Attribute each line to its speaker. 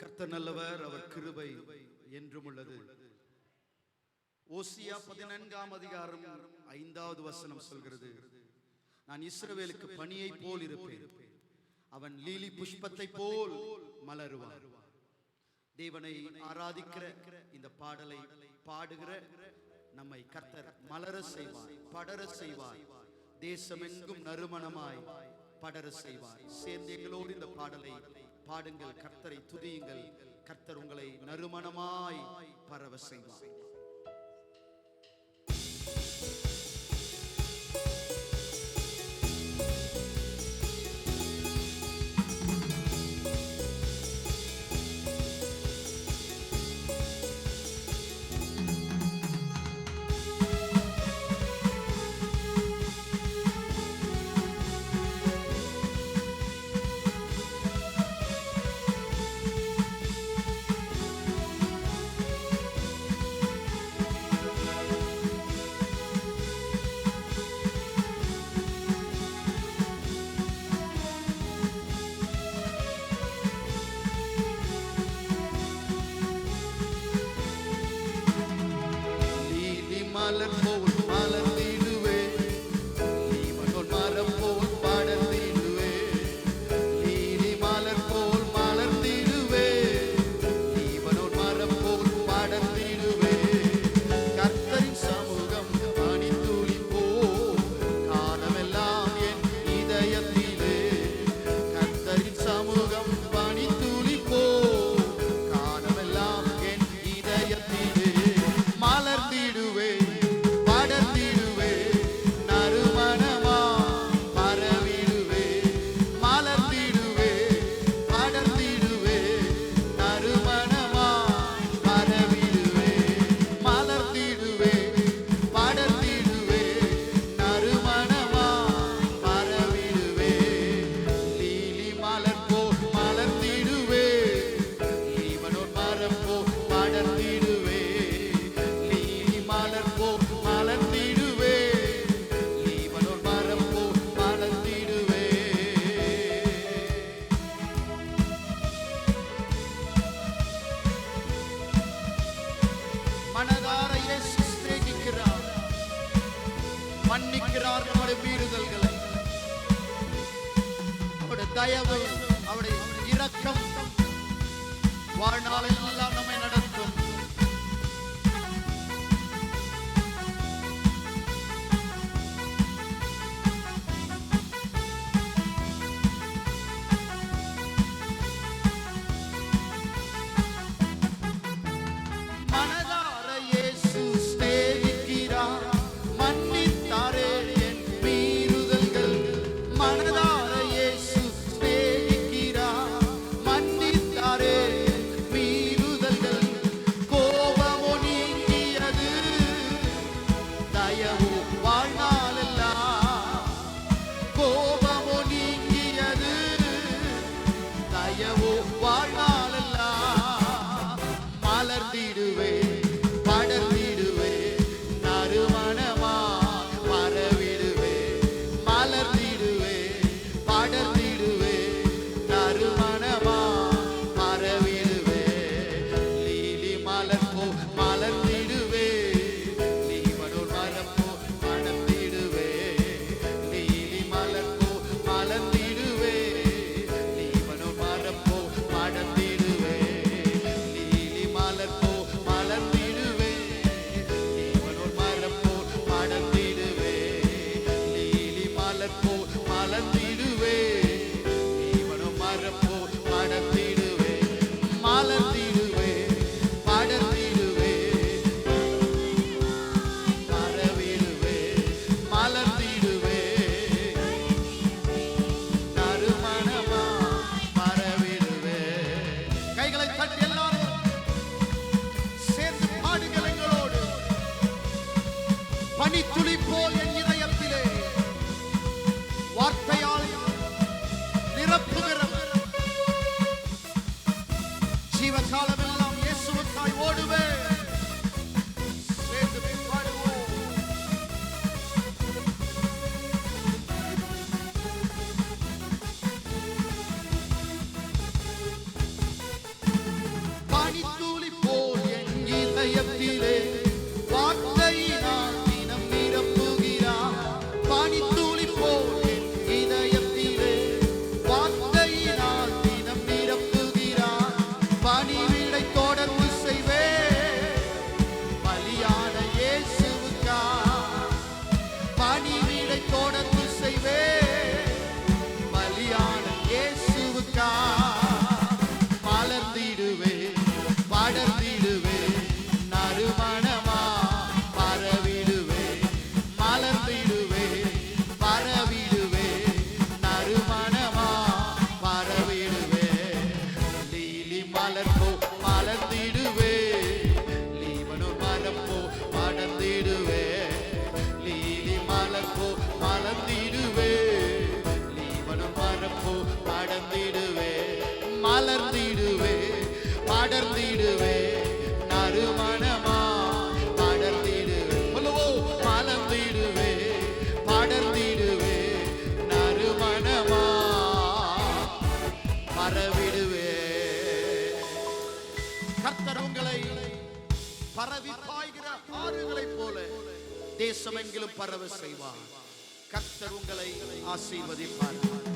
Speaker 1: கர்த்த நல்லவர் அவர் கிருபை என்றும் உள்ளது. ஓசியா பதினான்காம் அதிகாரம் ஐந்தாவது வசனம் சொல்கிறது நான் இஸ்ரவேலுக்கு பணியை போல் இருப்பேன். அவன் லீலி புஷ்பத்தை போல் மலருவான். தேவனை ஆராதிக்கிற இந்த பாடலை பாடுகிற நம்மை கர்த்தர் மலர செய்வார் படர செய்வார். தேசமெங்கும் நறுமணமாய் படர செய்வார். சேர்ந்து எங்களோடு இந்த பாடலை பாடுங்கள் கர்த்தரை துதியுங்கள். கர்த்தர் உங்களை நறுமணமாய் பரவ செய்வார். மன்னிக்கிறார் நம்முடைய மீறுதல்களை அவருடைய தயவு அவருடைய இரக்கம். வாழ்நாளெல்லாம் நம்மை தேசமெங்கிலும் பரவ செய்வார். கர்த்தர் உங்களை ஆசீர்வதிப்பார்.